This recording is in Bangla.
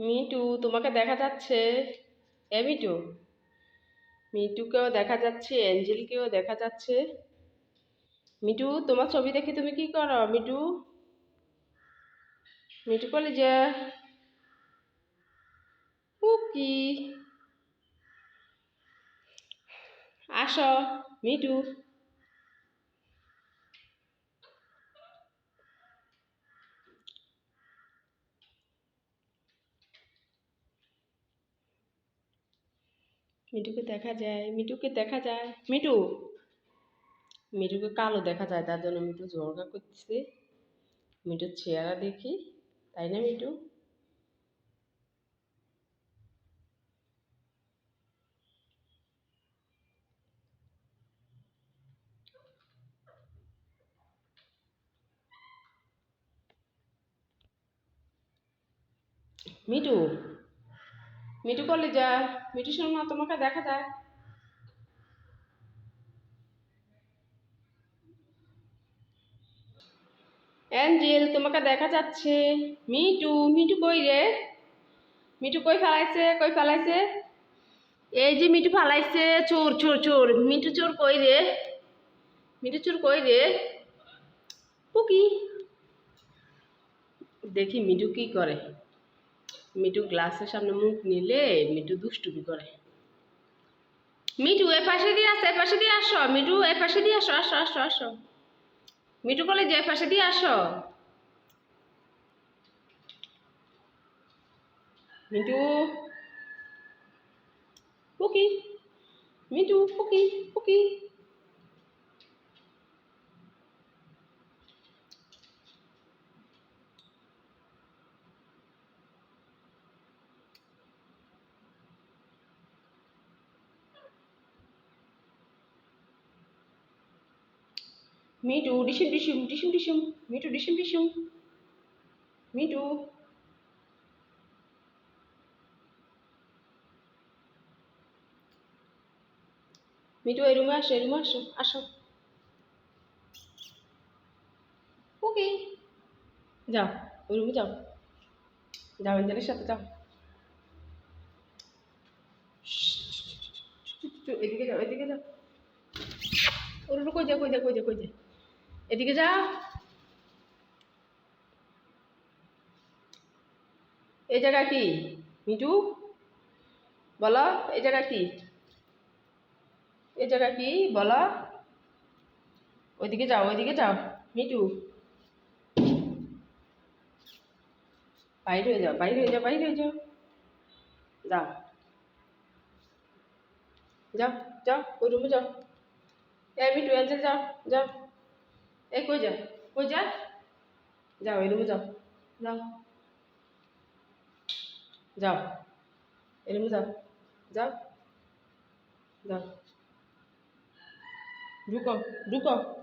মিটু, তোমাকে দেখা যাচ্ছে। এ মিটু, মিটুকেও দেখা যাচ্ছে, অ্যাঞ্জেলকেও দেখা যাচ্ছে। মিটু, তোমার ছবি দেখে তুমি কি করো? মিটু মিটু কলেজা। কুকি আসো, মিটু। মিটুকে দেখা যায় মিটুকে দেখা যায়। মিটু মিটুকে কালো দেখা যায়, তার জন্য মিটু জর্গা করতেছে মিটুর চেহারা দেখি, তাই না মিটু মিটু মিটু করলে যা মিটু শোনো তোমাকে দেখা যায়। অ্যাঞ্জেল, তোমাকে দেখা যাচ্ছে। মিটু মিটু কই রে? মিটু কই ফেলাইছে কই ফেলাইছে? এই যে মিটু ফালাইছে, চোর চোর চোর। মিটু চোর কই রে? মিটু চোর কই রে? পুকি। দেখি মিটু কি করে। মিটু গ্লাসের সামনে মুখ নিলে মিটু দুষ্টুমি করে মিটু এ পাশে দিয়ে আসো এ পাশে দিয়ে আসো মিটু এ পাশে দিয়ে আসো আসো আসো আসো মিটু বলে যে এ পাশে দিয়ে আসো মিটু পুকি মিটু পুকি পুকি মিটু ডিসুম ডিসুম ডিসুম ডিসুম মিটু ডিসুম ডিসুম মিটু মিটু এই রুমে আসো এই রুমে আসো আসো ওকে যাও ওই রুমে যাও যাও এঞ্জেলের সাথে যাও এদিকে যাও এদিকে যাও ওর কই যা কই যা কই যা কই যা এদিকে যা। এই জায়গা কি? মিটু বলো এই জায়গা কি? এই জায়গা কি? বলো। ওইদিকে যাও ওইদিকে যাও মিটু বাইরে হয়ে যাও বাইরে হয়ে যাও বাইরে যাও যাও যাও যাও ওই রুমে যাও এই মিটু এঞ্জেল যাও যাও এই কই যা? কই যা? যাও, এই রুমে যাও। যাও। যাও। এই রুমে যাও। যাও। যাও। ঢুকো ঢুকো।